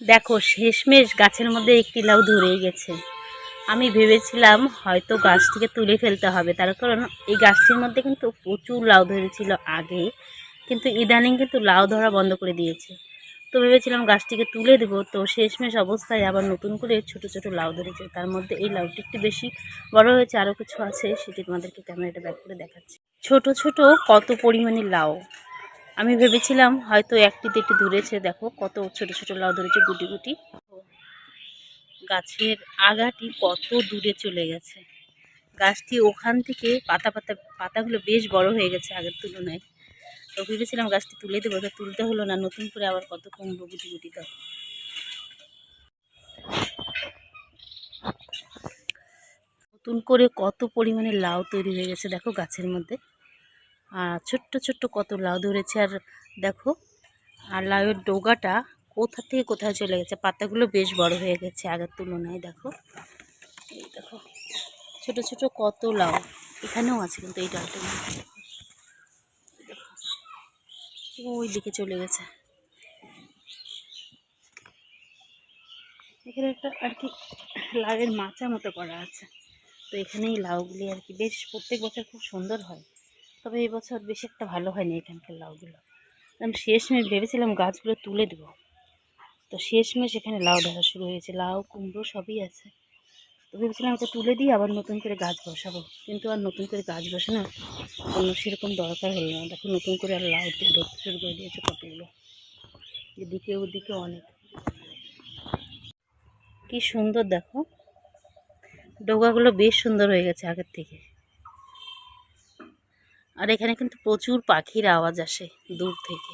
দেখো, শেষমেশ গাছের মধ্যে একটি লাউ ধরেই গেছে। আমি ভেবেছিলাম হয়তো গাছটিকে তুলে ফেলতে হবে। তার কারণ এই গাছটির মধ্যে কিন্তু প্রচুর লাউ ধরেছিল আগে, কিন্তু ইদানিং কিন্তু লাউ ধরা বন্ধ করে দিয়েছে। তো ভেবেছিলাম গাছটিকে তুলে দেবো। তো শেষমেশ অবস্থায় আবার নতুন করে ছোট ছোট লাউ ধরেছে। তার মধ্যে এই লাউটি একটু বেশি বড় হয়েছে আরও কিছু আছে, সেটি তোমাদেরকে ক্যামেরাটা ব্যাক করে দেখাচ্ছি। ছোট ছোট কত পরিমাণে লাউ? আমি ভেবেছিলাম হয়তো একটি দুটি ধরেছে, দেখো কত ছোট ছোট লাউ ধরেছে গুটি গুটি। গাছের আগাটি কত দূরে চলে গেছে। গাছটি ওখান থেকে পাতা পাতা, পাতাগুলো বেশ বড় হয়ে গেছে আগের তুলনায়। তো ভেবেছিলাম গাছটি তুলে দেবো, তো তুলতে হলো না, নতুন করে আবার কত কুমড়ো গুটি গুটি দাও। নতুন করে কত পরিমাণে লাউ তৈরি হয়ে গেছে দেখো গাছের মধ্যে। আর ছোট্ট ছোট্ট কত লাউ ধরেছে আর দেখো, আর লাউয়ের ডোগাটা কোথা থেকে কোথায় চলে গেছে? পাতাগুলো বেশ বড় হয়ে গেছে আগের তুলনায়, দেখো। এই দেখো, ছোট ছোট কত লাউ। এখানেও আছে কিন্তু এই ডালটা। ওই দিকে চলে গেছে। এখানে একটা আর কি লাউয়ের মাচা মতো করা আছে। তো এখানেই লাউগুলি আর কি, বেশ প্রত্যেক বছর খুব সুন্দর হয়। তবে এই বছর বেশি একটা ভালো হয়নি এখানকার লাউগুলো। আমি শেষমেশ ভেবেছিলাম গাছগুলো তুলে দেবো। তো শেষমেশ এখানে লাউ ধরা শুরু হয়েছে। লাউ, কুমড়ো সবই আছে। তো ভেবেছিলাম এটা তুলে দিয়ে আবার নতুন করে গাছ বসাবো। কিন্তু আর নতুন করে গাছ বসানো কোনো সেরকম দরকার হলো না। দেখো নতুন করে আর লাউ ধরতে শুরু করে দিয়েছে কতগুলো। এদিকে ওদিকে অনেক। কি সুন্দর দেখো। ডোগাগুলো বেশ সুন্দর হয়ে গেছে আগের থেকে। আর এখানে কিন্তু প্রচুর পাখির আওয়াজ আসে দূর থেকে।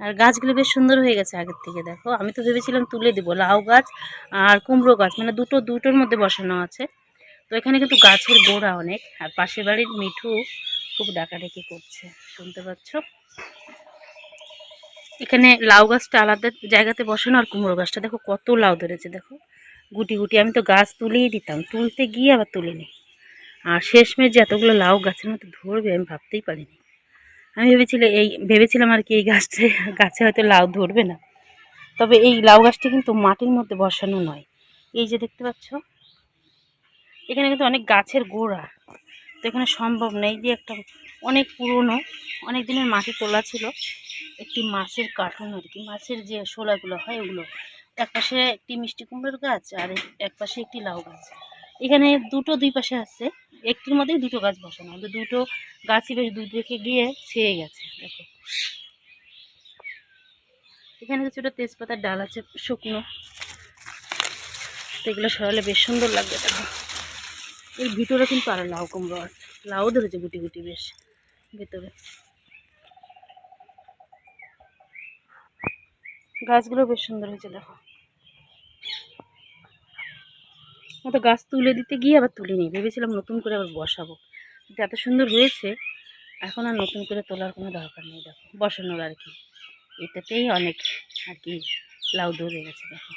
আর গাছগুলো বেশ সুন্দর হয়ে গেছে আগের থেকে, দেখো। আমি তো ভেবেছিলাম তুলে দেবো, লাউ গাছ আর কুমড়ো গাছ মানে দুটো, দুটোর মধ্যে বসানো আছে। তো এখানে কিন্তু গাছের গোড়া অনেক, আর পাশের বাড়ির মিঠু খুব ডাকাডাকি করছে, শুনতে পাচ্ছ? এখানে লাউ গাছটা আলাদা জায়গাতে বসানো আর কুমড়ো গাছটা, দেখো কত লাউ ধরেছে, দেখো। গুটি গুটি, আমি তো গাছ তুলেই দিতাম, তুলতে গিয়ে আবার তুলে নিই আর শেষমেশ যে এতগুলো লাউ গাছের মতো ধরবে, আমি ভাবতেই পারিনি। আমি ভেবেছিলাম এই, ভেবেছিলাম আর কি এই গাছটা, গাছে হয়তো লাউ ধরবে না। তবে এই লাউ গাছটি কিন্তু মাটির মধ্যে বসানো নয়। এই যে দেখতে পাচ্ছ, এখানে কিন্তু অনেক গাছের গোড়া। তো এখানে সম্ভব নেই যে একটা অনেক পুরনো, অনেক দিনের মাটি তোলা ছিল। একটি মাছের কার্টুন আর কি, মাছের যে শোলাগুলো হয় ওগুলো। একপাশে একটি মিষ্টি কুমড়োর গাছ আর এক পাশে একটি লাউ গাছ। এখানে দুটো দুই পাশে আছে। একটির মধ্যেই দুটো গাছ বসানো। কিন্তু দুটো গাছই বেশ দুই দিকে গিয়ে ছেয়ে গেছে, দেখো। এখানে কিছুটা তেজপাতার ডাল আছে, শুকনো। তো এগুলো সরালে বেশ সুন্দর লাগবে, দেখো। এর ভিতরে কিন্তু আরও লাউ কুমড়ো আছে। লাউ ধরেছে গুটি গুটি বেশ ভেতরে। গাছগুলো বেশ সুন্দর হয়েছে, দেখো। আমি তো গাছ তুলে দিতে গিয়ে আবার তুলে নিই। ভেবেছিলাম নতুন করে আবার বসাবো। কিন্তু এত সুন্দর হয়েছে, এখন আর নতুন করে তোলার কোনো দরকার নেই। দেখো, বসানোর আর কি। এটাতেই অনেক আর কি লাউ ধরে গেছে, দেখো।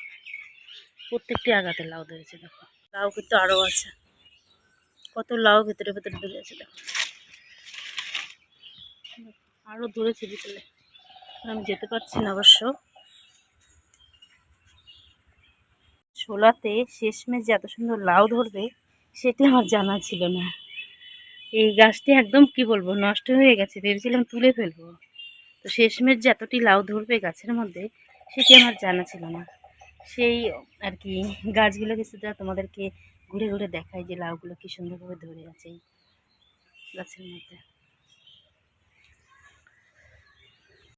প্রত্যেকটি আগাতে লাউ ধরেছে, দেখো। লাউ কিন্তু আরও আছে। কত লাউ ভেতরে ভেতরে ধরে আছে দেখো। আরও ধরেছে ভিতরে। আমি যেতে পারছি না অবশ্য। ছোলাতে শেষমেশ যে এত সুন্দর লাউ ধরবে, সেটি আমার জানা ছিল না। এই গাছটি একদম কি বলব, নষ্ট হয়ে গেছে, ভেবেছিলাম তুলে ফেলব। তো শেষমেশ যে এতটি লাউ ধরবে গাছের মধ্যে, সেটি আমার জানা ছিল না। সেই আর কি গাছগুলো কিছুটা তোমাদেরকে ঘুরে ঘুরে দেখায় যে লাউগুলো কি সুন্দরভাবে ধরে আছে গাছের মধ্যে।